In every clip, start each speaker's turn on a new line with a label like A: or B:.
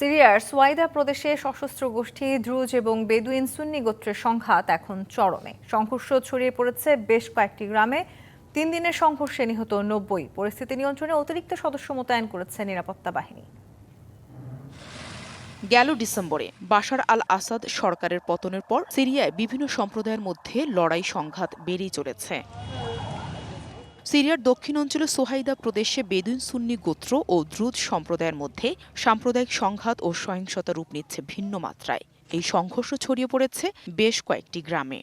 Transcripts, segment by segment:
A: সিরিয়ার সোয়াইদা প্রদেশে সশস্ত্র গোষ্ঠী, দ্রুজ এবং বেদুইন সুন্নি গোত্রের সংঘাত এখন চরমে। সংঘর্ষ ছড়িয়ে পড়েছে বেশ কয়েকটি গ্রামে। তিন দিনের সংঘর্ষে নিহত নব্বই। পরিস্থিতি নিয়ন্ত্রণে অতিরিক্ত সদস্য মোতায়েন করেছে নিরাপত্তা বাহিনী।
B: গেল ডিসেম্বরে বাশার আল আসাদ সরকারের পতনের পর সিরিয়ায় বিভিন্ন সম্প্রদায়ের মধ্যে লড়াই সংঘাত বেড়েই চলেছে। সিরিয়ার দক্ষিণ অঞ্চলে সোহাইদা প্রদেশে বেদুইন সুন্নি গোত্র ও দ্রুত সম্প্রদায়ের মধ্যে সাম্প্রদায়িক সংঘাত ও সহিংসতা রূপ নিচ্ছে ভিন্ন মাত্রায়। এই সংঘর্ষ ছড়িয়ে পড়েছে বেশ কয়েকটি গ্রামে।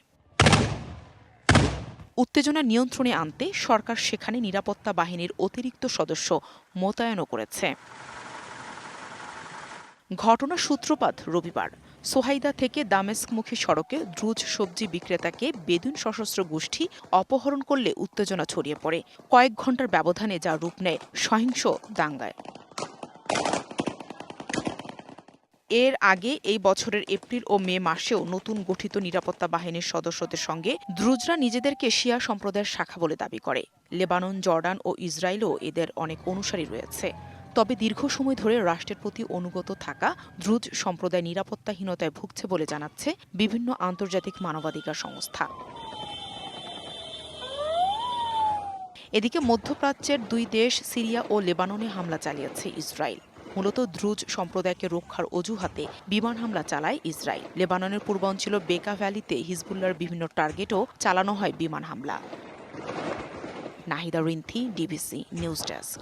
B: উত্তেজনা নিয়ন্ত্রণে আনতে সরকার সেখানে নিরাপত্তা বাহিনীর অতিরিক্ত সদস্য মোতায়েনও করেছে। ঘটনার সূত্রপাত রবিবার। সোহাইদা থেকে দামেস্কমুখী সড়কে দ্রুজ সবজি বিক্রেতাকে বেদুন সশস্ত্র গোষ্ঠী অপহরণ করলে উত্তেজনা ছড়িয়ে পড়ে। কয়েক ঘণ্টার ব্যবধানে যা রূপ নেয় সহিংস দাঙ্গায়। এর আগে এই বছরের এপ্রিল ও মে মাসেও নতুন গঠিত নিরাপত্তা বাহিনীর সদস্যদের সঙ্গে দ্রুজরা নিজেদেরকে শিয়া সম্প্রদায়ের শাখা বলে দাবি করে। লেবানন, জর্ডান ও ইসরায়েলও এদের অনেক অনুসারী রয়েছে। তবে দীর্ঘ সময় ধরে রাষ্ট্রের প্রতি অনুগত থাকা দ্রুজ সম্প্রদায় নিরাপত্তাহীনতায় ভুগছে বলে জানাচ্ছে বিভিন্ন আন্তর্জাতিক মানবাধিকার সংস্থা। এদিকে মধ্যপ্রাচ্যের দুই দেশ, সিরিয়া ও লেবাননে হামলা চালিয়েছে ইসরায়েল। মূলত দ্রুজ সম্প্রদায়কে রক্ষার অজুহাতে বিমান হামলা চালায় ইসরায়েল। লেবাননের পূর্বাঞ্চল বেকা ভ্যালিতে হিজবুল্লার বিভিন্ন টার্গেটও চালানো হয় বিমান হামলা। Nahida Rinthi, DBC news desk.